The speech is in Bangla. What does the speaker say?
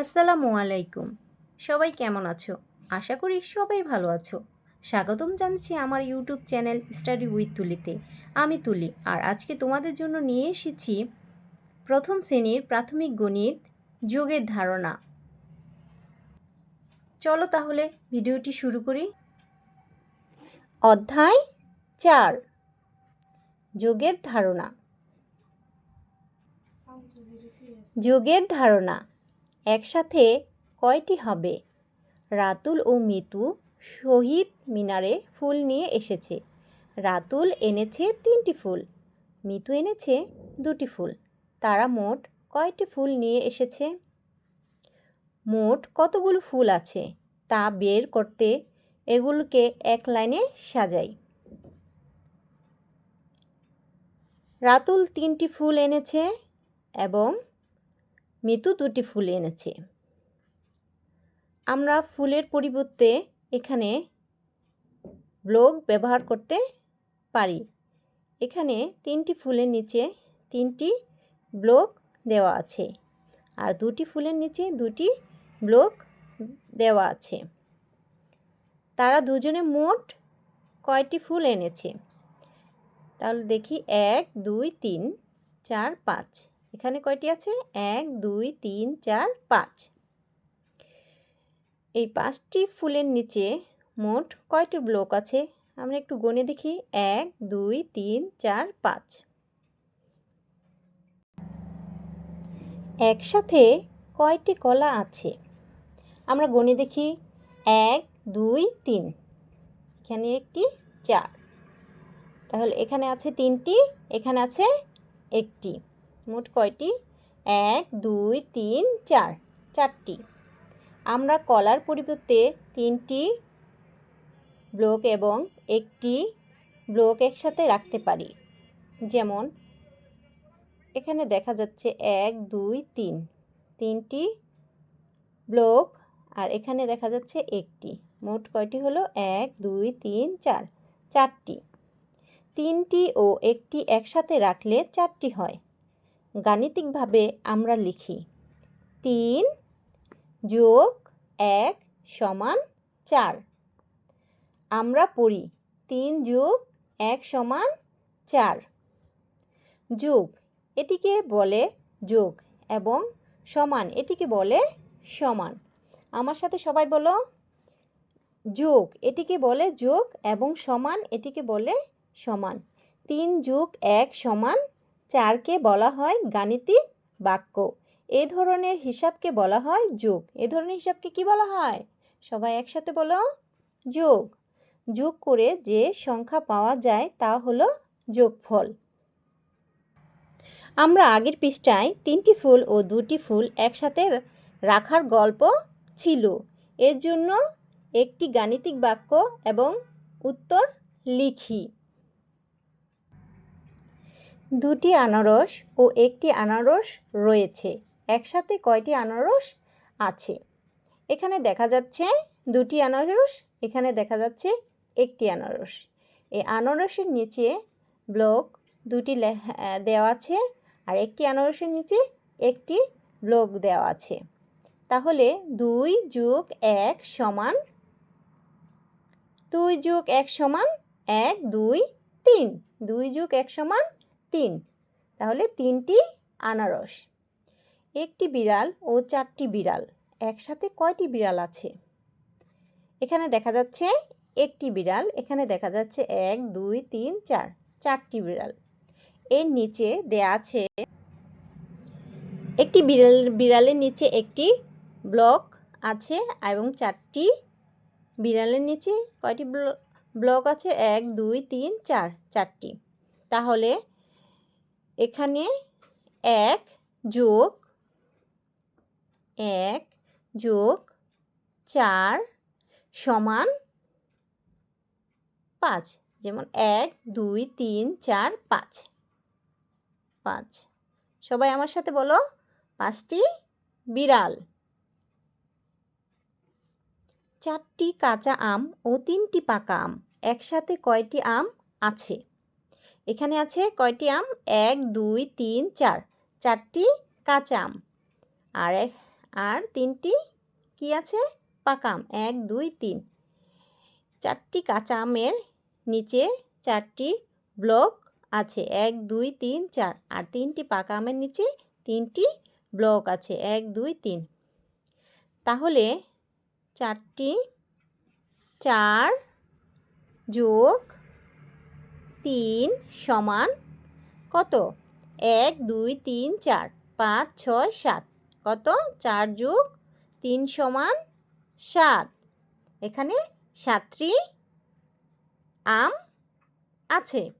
আসসালামু আলাইকুম। সবাই কেমন আছো? আশা করি সবাই ভালো আছো। স্বাগতম জানাচ্ছি আমার ইউটিউব চ্যানেল স্টাডি উইথ তুলিতে। আমি তুলি আর আজকে তোমাদের জন্য নিয়ে এসেছি প্রথম শ্রেণির প্রাথমিক গণিত যোগের ধারণা। চলো তাহলে ভিডিওটি শুরু করি। অধ্যায় চার। যোগের ধারণা। যোগের ধারণা। একসাথে কয়টি হবে? রাতুল ও মিতু শহীদ মিনারে ফুল নিয়ে এসেছে। রাতুল এনেছে তিনটি ফুল, মিতু এনেছে দুটি ফুল। তারা মোট কয়টি ফুল নিয়ে এসেছে? মোট কতগুলো ফুল আছে তা বের করতে এগুলোকে এক লাইনে সাজাই। রাতুল তিনটি ফুল এনেছে এবং মিতু দুটি ফুল এনেছে। আমরা ফুলের পরিবর্তে এখানে ব্লক ব্যবহার করতে পারি। এখানে তিনটি ফুলের নিচে তিনটি ব্লক দেওয়া আছে আর দুটি ফুলের নিচে দুটি ব্লক দেওয়া আছে। তারা দুজনে মোট কয়টি ফুল এনেছে? তাহলে দেখি, এক, দুই, তিন, চার, পাঁচ। এখানে কয়টি আছে? এক, দুই, তিন, চার, পাঁচ। এই পাঁচটি ফুলের নিচে মোট কয়টি ব্লক আছে? আমরা একটু গণে দেখি। এক, দুই, তিন, চার, পাঁচ। একসাথে কয়টি কলা আছে? আমরা গণে দেখি। এক, দুই, তিন। এখানে একটি, চার। তাহলে এখানে আছে তিনটি, এখানে আছে একটি। মোট কয়টি? এক, দুই, তিন, চার। চারটি। আমরা কলার পরিবর্তে তিনটি ব্লক এবং একটি ব্লক একসাথে রাখতে পারি। যেমন, এখানে দেখা যাচ্ছে এক, দুই, তিন। তিনটি ব্লক আর এখানে দেখা যাচ্ছে একটি। মোট কয়টি হলো? এক, দুই, তিন, চার। চারটি। তিনটি ও একটি একসাথে রাখলে চারটি হয়। গাণিতিকভাবে আমরা লিখি। তিন যোগ এক সমান চার। আমরা পড়ি তিন যোগ এক সমান চার। যোগ এটিকে বলে যোগ এবং সমান এটিকে বলে সমান। আমার সাথে সবাই বলো। যোগ এটিকে বলে যোগ এবং সমান এটিকে বলে সমান। তিন যোগ এক সমান চারকে বলা হয় গাণিতিক বাক্য। এ ধরনের হিসাবকে বলা হয় যোগ। এ ধরনের হিসাবকে কি বলা হয়? সবাই একসাথে বলো। যোগ। যোগ করে যে সংখ্যা পাওয়া যায় তা হলো যোগফল। আমরা আগের পৃষ্ঠায় তিনটি ফুল ও দুটি ফুল একসাথে রাখার গল্প ছিল। এর জন্য একটি গাণিতিক বাক্য এবং উত্তর লিখি। দুটি আনারস ও একটি আনারস রয়েছে। একসাথে কয়টি আনারস আছে? এখানে দেখা যাচ্ছে দুটি আনারস, এখানে দেখা যাচ্ছে একটি আনারস। এই আনারসের নিচে ব্লক দুটি দেওয়া আছে আর একটি আনারসের নিচে একটি ব্লক দেওয়া আছে। তাহলে দুই যোগ এক সমান, দুই যোগ এক সমান এক, দুই, তিন। দুই যোগ এক সমান তিন। তাহলে তিনটি আনারস। একটি বিড়াল ও চারটি বিড়াল। একসাথে কয়টি বিড়াল আছে? এখানে দেখা যাচ্ছে একটি বিড়াল, এখানে দেখা যাচ্ছে এক, দুই, তিন, চার, চারটি বিড়াল। এর নিচে দেয়া আছে একটি বিড়াল, বিড়ালের নিচে একটি ব্লক আছে এবং চারটি বিড়ালের নিচে কয়টি ব্লক আছে? এক, দুই, তিন, চার, চারটি। তাহলে এখানে এক যোগ এক যোগ চার সমান পাঁচ। যেমন এক, দুই, তিন, চার, পাঁচ। পাঁচ। সবাই আমার সাথে বলো, পাঁচটি বিড়াল। চারটি কাঁচা আম ও তিনটি পাকা আম। একসাথে কয়টি আম আছে? এখানে আছে কয়টি আম? এক, দুই, তিন, চার। চারটি কাঁচা আম। আর এক, আর তিনটি কি আছে? পাকা আম। এক, দুই, তিন। চারটি কাঁচা আমের নিচে চারটি ব্লক আছে। এক, দুই, তিন, চার। আর তিনটি পাকা আমের নিচে তিনটি ব্লক আছে। এক, দুই, তিন। তাহলে চারটি, চার যোগ তিন সমান কত? এক, দুই, তিন, চার, পাঁচ, ছয়, সাত। কত? চার যুগ তিন সমান সাত। এখানে সাতটি আম আছে।